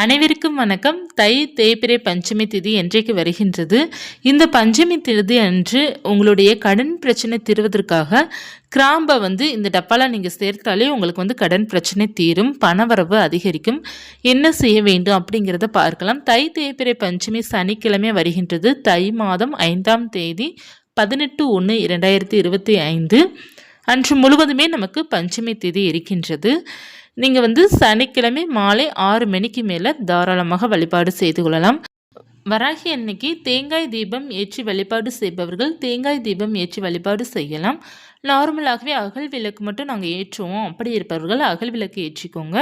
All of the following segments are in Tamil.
அனைவருக்கும் வணக்கம். தை தேய்பிரை பஞ்சமி திதி என்றைக்கு வருகின்றது? இந்த பஞ்சமி திதி அன்று உங்களுடைய கடன் பிரச்சனை தீர்வதற்காக கிராம்பை வந்து இந்த டப்பாவில் நீங்கள் சேர்த்தாலே உங்களுக்கு வந்து கடன் பிரச்சனை தீரும் பணவரவு அதிகரிக்கும். என்ன செய்ய வேண்டும் அப்படிங்கிறத பார்க்கலாம். தை தேய்பிரை பஞ்சமி சனிக்கிழமை வருகின்றது. தை மாதம் ஐந்தாம் தேதி பதினெட்டு ஒன்று இரண்டாயிரத்தி இருபத்தி ஐந்து. அன்று முழுவதுமே நமக்கு பஞ்சமி திதி இருக்கின்றது. நீங்கள் வந்து சனிக்கிழமை மாலை ஆறு மணிக்கு மேலே தாராளமாக வழிபாடு செய்து கொள்ளலாம். வராகி அன்னைக்கு தேங்காய் தீபம் ஏற்றி வழிபாடு செய்பவர்கள் தேங்காய் தீபம் ஏற்றி வழிபாடு செய்யலாம். நார்மலாகவே அகல் விளக்கு மட்டும் நாங்கள் ஏற்றுவோம். அப்படி இருப்பவர்கள் அகல் விளக்கு ஏற்றிக்கோங்க.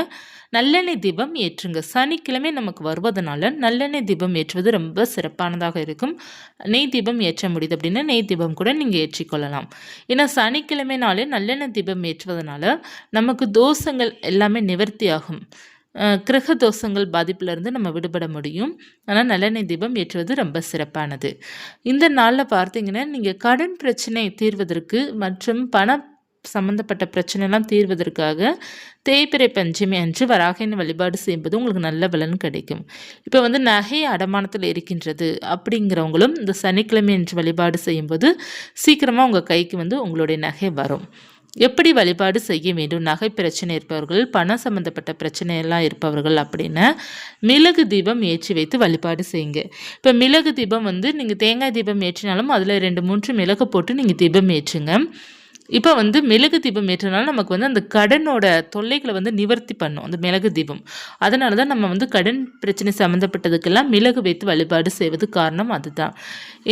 நல்லெண்ணெய் தீபம் ஏற்றுங்க. சனிக்கிழமை நமக்கு வருவதனால நல்லெண்ணெய் தீபம் ஏற்றுவது ரொம்ப சிறப்பானதாக இருக்கும். நெய் தீபம் ஏற்ற முடியுது அப்படின்னா நெய் தீபம் கூட நீங்கள் ஏற்றிக்கொள்ளலாம். ஏன்னா சனிக்கிழமைனாலே நல்லெண்ணெய் தீபம் ஏற்றுவதனால நமக்கு தோஷங்கள் எல்லாமே நிவர்த்தி ஆகும் கிரக தோஷங்கள் பாதிப்பிலிருந்து நம்ம விடுபட முடியும். ஆனால் நல்லெண்ணெய் தீபம் ஏற்றுவது ரொம்ப சிறப்பானது. இந்த நாளில் பார்த்தீங்கன்னா நீங்கள் கடன் பிரச்சனை தீர்வதற்கு மற்றும் பண சம்மந்தப்பட்ட பிரச்சனைலாம் தீர்வதற்காக தேய்பிறை பஞ்சமி அன்று வராகின வழிபாடு செய்யும்போது உங்களுக்கு நல்ல பலன் கிடைக்கும். இப்போ வந்து நகை அடமானத்தில் இருக்கின்றது அப்படிங்கிறவங்களும் இந்த சனிக்கிழமை அன்று வழிபாடு செய்யும்போது சீக்கிரமாக உங்கள் கைக்கு வந்து உங்களுடைய நகை வரும். எப்படி வழிபாடு செய்ய வேண்டும்? நகை பிரச்சனை இருப்பவர்கள் பணம் சம்மந்தப்பட்ட பிரச்சனையெல்லாம் இருப்பவர்கள் அப்படின்னா மிளகு தீபம் ஏற்றி வைத்து வழிபாடு செய்யுங்க. இப்போ மிளகு தீபம் வந்து நீங்கள் தேங்காய் தீபம் ஏற்றினாலும் அதில் ரெண்டு மூன்று மிளகு போட்டு நீங்கள் தீபம் ஏற்றுங்க. இப்போ வந்து மிளகு தீபம் ஏற்றனால நமக்கு வந்து அந்த கடனோட தொல்லைகளை வந்து நிவர்த்தி பண்ணும் அந்த மிளகு தீபம். அதனால தான் நம்ம வந்து கடன் பிரச்சனை சம்மந்தப்பட்டதுக்கெல்லாம் மிளகு வைத்து வழிபாடு செய்வது காரணம் அதுதான்.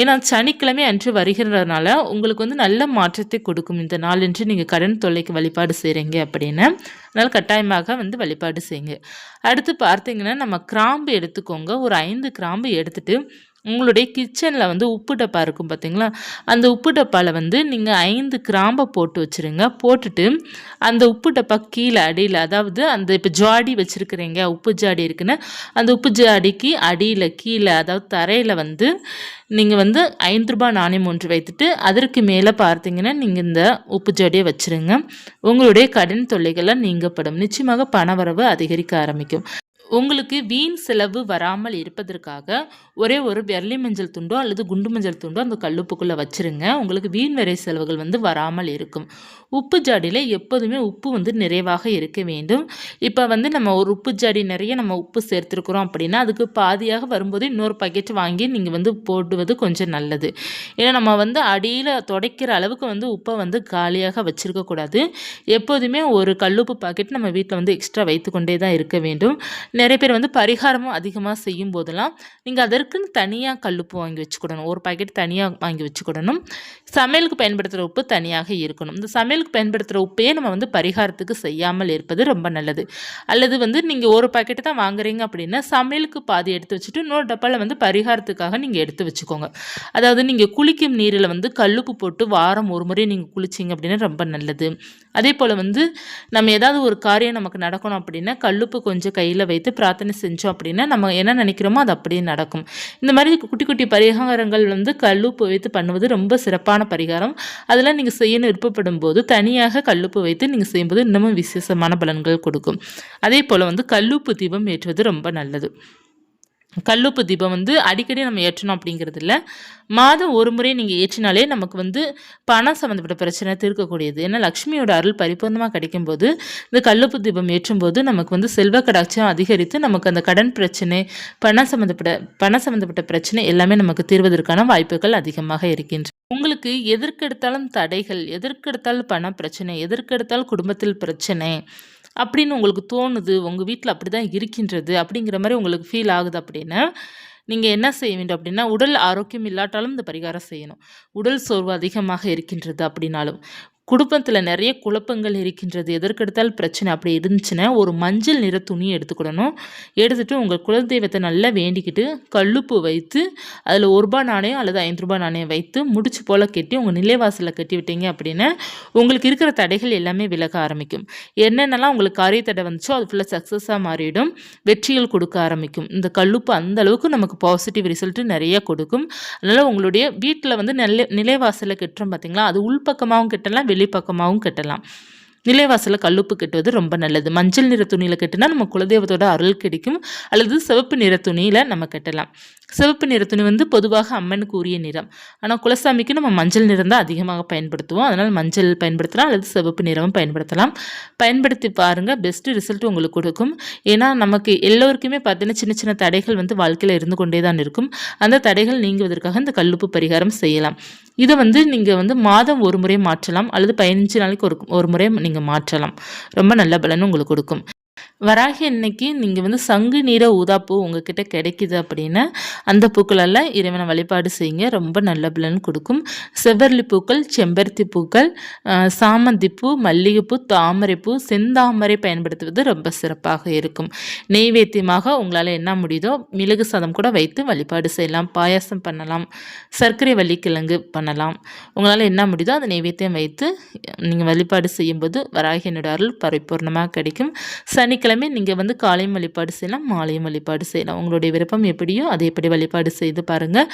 ஏன்னா சனிக்கிழமை அன்று வருகிறதுனால உங்களுக்கு வந்து நல்ல மாற்றத்தை கொடுக்கும். இந்த நாளன்று நீங்கள் கடன் தொல்லைக்கு வழிபாடு செய்கிறீங்க அப்படின்னு அதனால் கட்டாயமாக வந்து வழிபாடு செய்யுங்க. அடுத்து பார்த்தீங்கன்னா நம்ம கிராம்பு எடுத்துக்கோங்க. ஒரு ஐந்து கிராம்பு எடுத்துகிட்டு உங்களுடைய கிச்சனில் வந்து உப்பு டப்பா இருக்கும் பார்த்தீங்களா அந்த உப்பு டப்பாவில் வந்து நீங்கள் ஐந்து கிராம்பை போட்டு வச்சுருங்க. போட்டுட்டு அந்த உப்பு டப்பா கீழே அடியில் அதாவது அந்த இப்போ ஜாடி வச்சுருக்குறீங்க உப்பு ஜாடி இருக்குன்னு அந்த உப்பு ஜாடிக்கு அடியில் கீழே அதாவது தரையில் வந்து நீங்கள் வந்து ஐந்து ரூபாய் நாணயம் ஒன்று வைத்துட்டு அதற்கு மேலே பார்த்தீங்கன்னா நீங்கள் இந்த உப்பு ஜாடியை வச்சுருங்க. உங்களுடைய கடன் தொல்லைகளை நீங்கப்படும். நிச்சயமாக பணவரவு அதிகரிக்க ஆரம்பிக்கும். உங்களுக்கு வீண் செலவு வராமல் இருப்பதற்காக ஒரே ஒரு வெள்ளி மஞ்சள் துண்டோ அல்லது குண்டு மஞ்சள் துண்டோ அந்த கல்லுப்புக்குள்ளே வச்சுருங்க. உங்களுக்கு வீண் வரை செலவுகள் வந்து வராமல் இருக்கும். உப்பு ஜாடியில் எப்போதுமே உப்பு வந்து நிறைவாக இருக்க வேண்டும். இப்போ வந்து நம்ம ஒரு உப்பு ஜாடி நிறைய நம்ம உப்பு சேர்த்துருக்குறோம் அப்படின்னா அதுக்கு பாதியாக வரும்போது இன்னொரு பக்கெட் வாங்கி நீங்கள் வந்து போடுவது கொஞ்சம் நல்லது. ஏன்னா நம்ம வந்து அடியில் துடைக்கிற அளவுக்கு வந்து உப்பை வந்து காலியாக வச்சுருக்கக்கூடாது எப்போதுமே ஒரு கல்லுப்பு பாக்கெட் நம்ம வீட்டில் வந்து எக்ஸ்ட்ரா வைத்துக்கொண்டே தான் இருக்க வேண்டும். நிறைய பேர் வந்து பரிகாரமும் அதிகமாக செய்யும் போதெல்லாம் நீங்கள் அதற்குன்னு தனியாக கல்லுப்பு வாங்கி வச்சுக்கிடணும். ஒரு பாக்கெட் தனியாக வாங்கி வச்சுக்கிடணும். சமையலுக்கு பயன்படுத்துகிற உப்பு தனியாக இருக்கணும். இந்த சமையலுக்கு பயன்படுத்துகிற உப்பையே நம்ம வந்து பரிகாரத்துக்கு செய்யாமல் இருப்பது ரொம்ப நல்லது. அல்லது வந்து நீங்கள் ஒரு பாக்கெட்டு தான் வாங்குறீங்க அப்படின்னா சமையலுக்கு பாதி எடுத்து வச்சுட்டு இன்னொரு டப்பாவில் வந்து பரிகாரத்துக்காக நீங்கள் எடுத்து வச்சுக்கோங்க. அதாவது நீங்கள் குளிக்கும் நீரில் வந்து கல்லுப்பு போட்டு வாரம் ஒரு முறை நீங்கள் குளிச்சிங்க அப்படின்னா ரொம்ப நல்லது. அதே போல் வந்து நம்ம ஏதாவது ஒரு காரியம் நமக்கு நடக்கணும் அப்படின்னா கல்லுப்பு கொஞ்சம் கையில் வைத்து பிரார்த்தனை செஞ்சோம் அப்படின்னா நம்ம என்ன நினைக்கிறோமோ அது அப்படியே நடக்கும். இந்த மாதிரி குட்டி குட்டி பரிகாரங்கள் வந்து கல்லுப்பு வைத்து பண்ணுவது ரொம்ப சிறப்பான பரிகாரம். அதெல்லாம் நீங்கள் செய்யணும் விருப்பப்படும் போது தனியாக கல்லுப்பு வைத்து நீங்கள் செய்யும்போது இன்னமும் விசேஷமான பலன்கள் கொடுக்கும். அதே போல் வந்து கல்லுப்பு தீபம் ஏற்றுவது ரொம்ப நல்லது. கல்லுப்பு தீபம் வந்து அடிக்கடி நம்ம ஏற்றணும் அப்படிங்கிறது இல்லை மாதம் ஒரு முறை நீங்கள் ஏற்றினாலே நமக்கு வந்து பணம் சம்மந்தப்பட்ட பிரச்சனை தீர்க்கக்கூடியது. ஏன்னா லக்ஷ்மியோட அருள் பரிபூர்ணமாக கிடைக்கும்போது இந்த கல்லுப்பு தீபம் ஏற்றும்போது நமக்கு வந்து செல்வ கடாட்சியம் அதிகரித்து நமக்கு அந்த கடன் பிரச்சனை பணம் சம்மந்தப்பட்ட பணம் சம்மந்தப்பட்ட பிரச்சனை எல்லாமே நமக்கு தீர்வதற்கான வாய்ப்புகள் அதிகமாக இருக்கின்றன உங்களுக்கு எதற்கெடுத்தாலும் தடைகள் எதற்கெடுத்தாலும் பண பிரச்சனை எதற்கெடுத்தாலும் குடும்பத்தில் பிரச்சனை அப்படின்னு உங்களுக்கு தோணுது உங்கள் வீட்டில் அப்படி தான் இருக்கின்றது அப்படிங்கிற மாதிரி உங்களுக்கு ஃபீல் ஆகுது அப்படின்னா நீங்கள் என்ன செய்ய வேண்டும் அப்படின்னா உடல் ஆரோக்கியம் இல்லாட்டாலும் இந்த பரிகாரம் செய்யணும். உடல் சோர்வு அதிகமாக இருக்கின்றது அப்படின்னாலும். குடும்பத்தில் நிறைய குழப்பங்கள் இருக்கின்றது. எதற்கெடுத்தால் பிரச்சனை அப்படி இருந்துச்சுன்னா ஒரு மஞ்சள் நிற துணி எடுத்துக்கிடணும். எடுத்துகிட்டு உங்கள் குலதெய்வத்தை நல்லா வேண்டிக்கிட்டு கல்லுப்பு வைத்து அதில் ஒரு ரூபா நாணயம் அல்லது ஐந்து ரூபாய் நாணயம் வைத்து முடிச்சு போல் கட்டி உங்கள் நிலைவாசலில் கட்டி விட்டீங்க அப்படின்னா உங்களுக்கு இருக்கிற தடைகள் எல்லாமே விலக ஆரம்பிக்கும். என்னென்னலாம் உங்களுக்கு காரிய தடை வந்துச்சோ அது ஃபுல்லாக சக்ஸஸாக மாறிடும். வெற்றிகள் கொடுக்க ஆரம்பிக்கும். இந்த கல்லுப்பு அந்த அளவுக்கு நமக்கு பாசிட்டிவ் ரிசல்ட்டு நிறைய கொடுக்கும். அதனால் உங்களுடைய வீட்டில் வந்து நிலை நிலைவாசலில் கட்டுறோம் பார்த்தீங்களா அது உள்பக்கமாகவும் கட்டலாம் வெளிப்பக்கமாகவும் கட்டலாம். நிலைவாசலில் கல்லுப்பு கட்டுவது ரொம்ப நல்லது. மஞ்சள் நிற துணியில் கட்டினா நம்ம குலதெய்வத்தோட அருள் கிடைக்கும். அல்லது சிவப்பு நிற துணியில் நம்ம கட்டலாம். சிவப்பு நிற துணி வந்து பொதுவாக அம்மனுக்கு உரிய நிறம். ஆனால் குலசாமிக்கு நம்ம மஞ்சள் நிறம் தான் அதிகமாக பயன்படுத்துவோம். அதனால் மஞ்சள் பயன்படுத்தலாம் அல்லது சிவப்பு நிறமும் பயன்படுத்தலாம். பயன்படுத்தி பாருங்கள் பெஸ்ட்டு ரிசல்ட் உங்களுக்கு கொடுக்கும். ஏன்னா நமக்கு எல்லோருக்குமே பார்த்தீங்கன்னா சின்ன சின்ன தடைகள் வந்து வாழ்க்கையில் இருந்து கொண்டே தான் இருக்கும். அந்த தடைகள் நீங்குவதற்காக இந்த கல்லுப்பு பரிகாரம் செய்யலாம். இதை வந்து நீங்கள் வந்து மாதம் ஒரு முறை மாற்றலாம் அல்லது பதினஞ்சு நாளைக்கு ஒரு ஒரு முறை நீங்கள் மாற்றலாம். ரொம்ப நல்ல பலன் உங்களுக்கு கொடுக்கும். வராகி அன்னைக்கு நீங்கள் வந்து சங்கு நீர ஊதாப்பூ உங்ககிட்ட கிடைக்குது அப்படின்னா அந்த பூக்களெல்லாம் இறைவனை வழிபாடு செய்யுங்க. ரொம்ப நல்ல பலன் கொடுக்கும். செவ்வரளி பூக்கள் செம்பருத்தி பூக்கள் சாமந்தி பூ மல்லிகைப்பூ தாமரைப்பூ செந்தாமரை பயன்படுத்துவது ரொம்ப சிறப்பாக இருக்கும். நெய்வேத்தியமாக உங்களால் என்ன முடியுதோ மிளகு சாதம் கூட வைத்து வழிபாடு செய்யலாம். பாயாசம் பண்ணலாம். சர்க்கரை வள்ளிக்கிழங்கு பண்ணலாம். உங்களால் என்ன முடியுதோ அதை நெய்வேத்தியம் வைத்து நீங்கள் வழிபாடு செய்யும்போது வராகியனோட அருள் பரிபூர்ணமாக கிடைக்கும். சனிக்கிழமை திங்கட்கிழமை நீங்கள் வந்து காலையும் வழிபாடு செய்யலாம் மாலையும் வழிபாடு செய்யலாம். உங்களுடைய விருப்பம் எப்படியோ அதை எப்படி வழிபாடு செய்து பாருங்கள்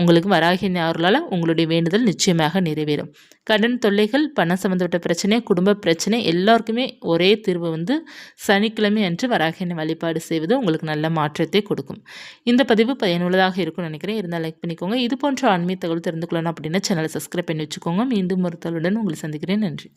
உங்களுக்கு வராகி அருளால் உங்களுடைய வேண்டுதல் நிச்சயமாக நிறைவேறும். கடன் தொல்லைகள் பணம் சம்மந்தப்பட்ட பிரச்சனை குடும்ப பிரச்சனை எல்லாருக்குமே ஒரே தீர்வு வந்து சனிக்கிழமை அன்று வராகினை வழிபாடு செய்வது உங்களுக்கு நல்ல மாற்றத்தை கொடுக்கும். இந்த பதிவு பயனுள்ளதாக இருக்கும்னு நினைக்கிறேன். இருந்தால் லைக் பண்ணிக்கோங்க. இது போன்ற ஆன்மீக தகவல் தெரிந்து கொள்ளணும் அப்படின்னா சேனலை சப்ஸ்கிரைப் பண்ணி வச்சுக்கோங்க. மீண்டும் ஒருத்தலுடன் உங்களை சந்திக்கிறேன். நன்றி.